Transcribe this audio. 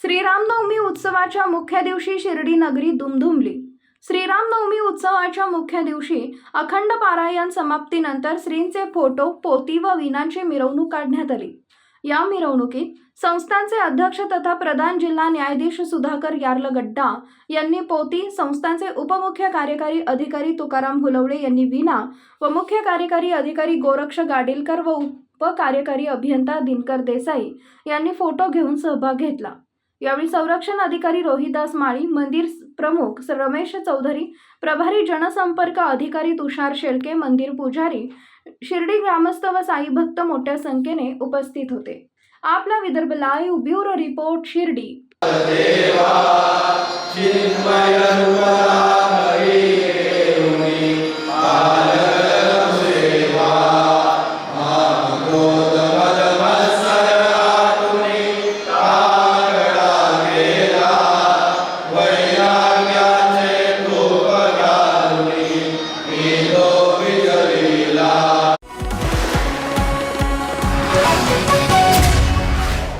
श्रीरामनवमी उत्सवाच्या मुख्य दिवशी शिर्डी नगरी दुमधुमली श्रीरामनवमी उत्सवाच्या मुख्य दिवशी अखंड पारायण समाप्तीनंतर श्रींचे फोटो पोती व विनांची मिरवणूक काढण्यात आली. या मिरवणुकीत संस्थांचे अध्यक्ष तथा प्रधान जिल्हा न्यायाधीश सुधाकर यार्लगड्डा यांनी पोती संस्थांचे उपमुख्य कार्यकारी अधिकारी तुकाराम हुलवडे यांनी विना व मुख्य कार्यकारी अधिकारी गोरक्ष गाडीलकर व उपकार्यकारी अभियंता दिनकर देसाई यांनी फोटो घेऊन सहभाग घेतला. यावेळी संरक्षण अधिकारी रोहिदास माळी मंदिर प्रमुख रमेश चौधरी प्रभारी जनसंपर्क अधिकारी तुषार शेळके मंदिर पुजारी शिर्डी ग्रामस्थ व साई भक्त मोठ्या संख्येने उपस्थित होते. आपला Vidarbha live bureau report Shirdi.